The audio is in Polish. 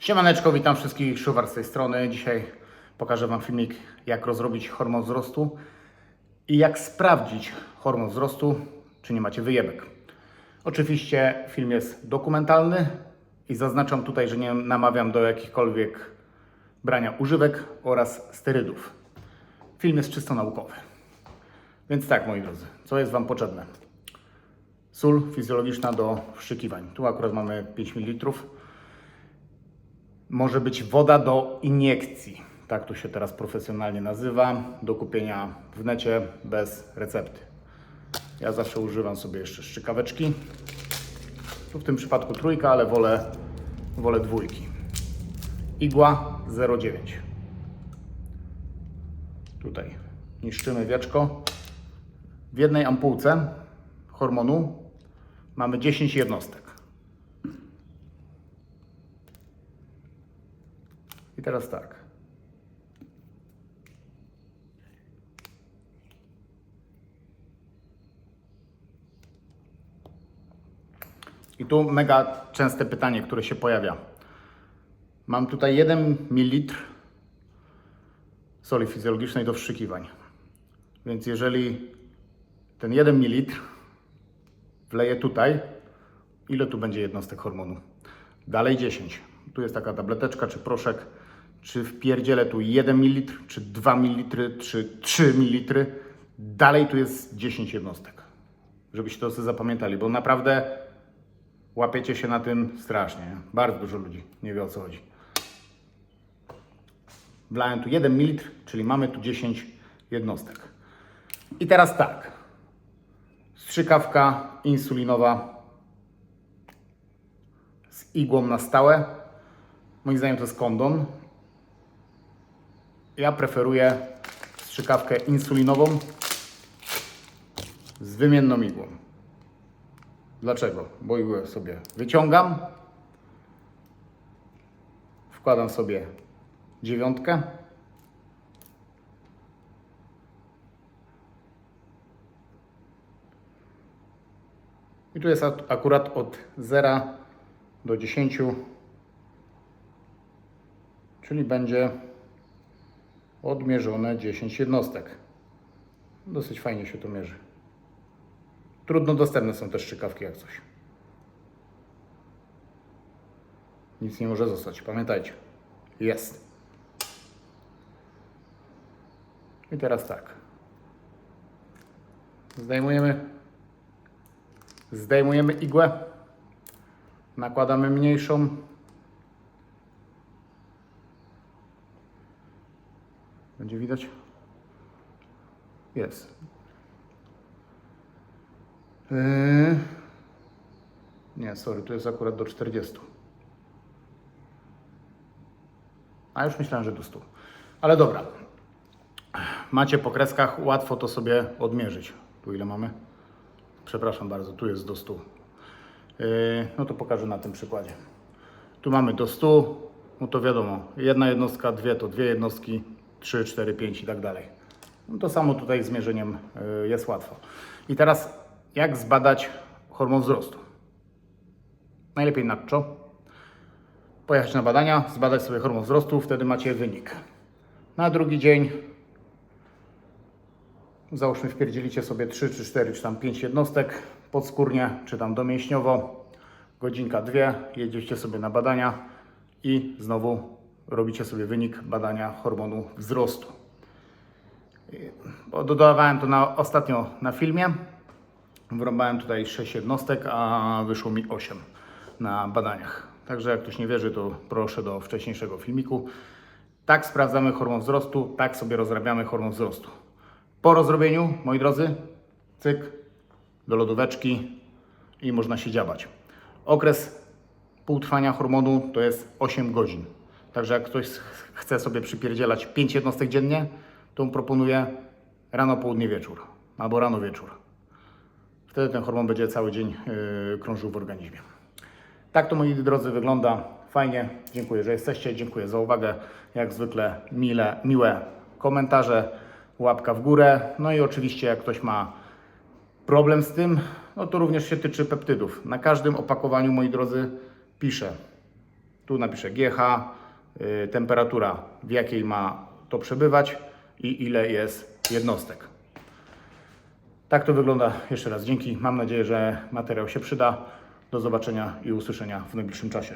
Siemaneczko, witam wszystkich, Szuwar z tej strony. Dzisiaj pokażę Wam filmik, jak rozrobić hormon wzrostu i jak sprawdzić hormon wzrostu, czy nie macie wyjebek. Oczywiście film jest dokumentalny i zaznaczam tutaj, że nie namawiam do jakichkolwiek brania używek oraz sterydów. Film jest czysto naukowy. Więc tak, moi drodzy, co jest Wam potrzebne? Sól fizjologiczna do wszczykiwań. Tu akurat mamy 5 ml może być woda do iniekcji. Tak to się teraz profesjonalnie nazywa. Do kupienia w necie bez recepty. Ja zawsze używam sobie jeszcze szczykaweczki. Tu w tym przypadku trójka, ale wolę, wolę dwójki. Igła 0,9. Tutaj niszczymy wieczko. W jednej ampułce hormonu mamy 10 jednostek. I teraz tak. I tu mega częste pytanie, które się pojawia. Mam tutaj 1 ml soli fizjologicznej do wszczykiwań. Więc jeżeli ten 1 ml wleję tutaj, ile tu będzie jednostek hormonu? Dalej 10. Tu jest taka tableteczka czy proszek. Czy wpierdzielę tu 1 ml, czy 2 ml, czy 3 ml. Dalej tu jest 10 jednostek. Żebyście to sobie zapamiętali, bo naprawdę łapiecie się na tym strasznie. nie? Bardzo dużo ludzi nie wie o co chodzi. Wlałem tu 1 ml, czyli mamy tu 10 jednostek. I teraz tak. Strzykawka insulinowa z igłą na stałe. Moim zdaniem to jest kondon. Ja preferuję strzykawkę insulinową z wymienną igłą. Dlaczego? Bo igłę sobie wyciągam, wkładam sobie dziewiątkę. I tu jest ak- akurat od 0 do 10, czyli będzie odmierzone 10 jednostek. Dosyć fajnie się to mierzy. Trudno dostępne są też szczykawki jak coś. Nic nie może zostać, pamiętajcie. Jest. I teraz tak. Zdejmujemy Zdejmujemy igłę. Nakładamy mniejszą. Będzie widać? Jest. Yy... Nie, sorry, tu jest akurat do 40. A już myślałem, że do 100. Ale dobra. Macie po kreskach, łatwo to sobie odmierzyć. Tu ile mamy? Przepraszam bardzo, tu jest do 100. Yy, no to pokażę na tym przykładzie. Tu mamy do 100, no to wiadomo, jedna jednostka, dwie to dwie jednostki, 3, 4, 5 i tak dalej. No to samo tutaj z mierzeniem yy, jest łatwo. I teraz jak zbadać hormon wzrostu? Najlepiej na czo. Pojechać na badania, zbadać sobie hormon wzrostu, wtedy macie wynik. Na drugi dzień załóżmy wpierdzielicie sobie 3 czy 4 czy tam 5 jednostek podskórnie czy tam domięśniowo, godzinka, dwie, jedziecie sobie na badania i znowu robicie sobie wynik badania hormonu wzrostu. Dodawałem to na, ostatnio na filmie, wrąbałem tutaj 6 jednostek, a wyszło mi 8 na badaniach. Także jak ktoś nie wierzy, to proszę do wcześniejszego filmiku. Tak sprawdzamy hormon wzrostu, tak sobie rozrabiamy hormon wzrostu. Po rozrobieniu, moi drodzy, cyk, do lodóweczki i można się dziabać. Okres półtrwania hormonu to jest 8 godzin. Także jak ktoś chce sobie przypierdzielać 5 jednostek dziennie, to mu proponuję rano, południe, wieczór. Albo rano, wieczór. Wtedy ten hormon będzie cały dzień yy, krążył w organizmie. Tak to moi drodzy wygląda. Fajnie. Dziękuję, że jesteście. Dziękuję za uwagę. Jak zwykle mile, miłe komentarze, łapka w górę. No i oczywiście jak ktoś ma problem z tym, no to również się tyczy peptydów. Na każdym opakowaniu, moi drodzy, piszę Tu napiszę GH, temperatura, w jakiej ma to przebywać i ile jest jednostek. Tak to wygląda. Jeszcze raz dzięki. Mam nadzieję, że materiał się przyda. Do zobaczenia i usłyszenia w najbliższym czasie.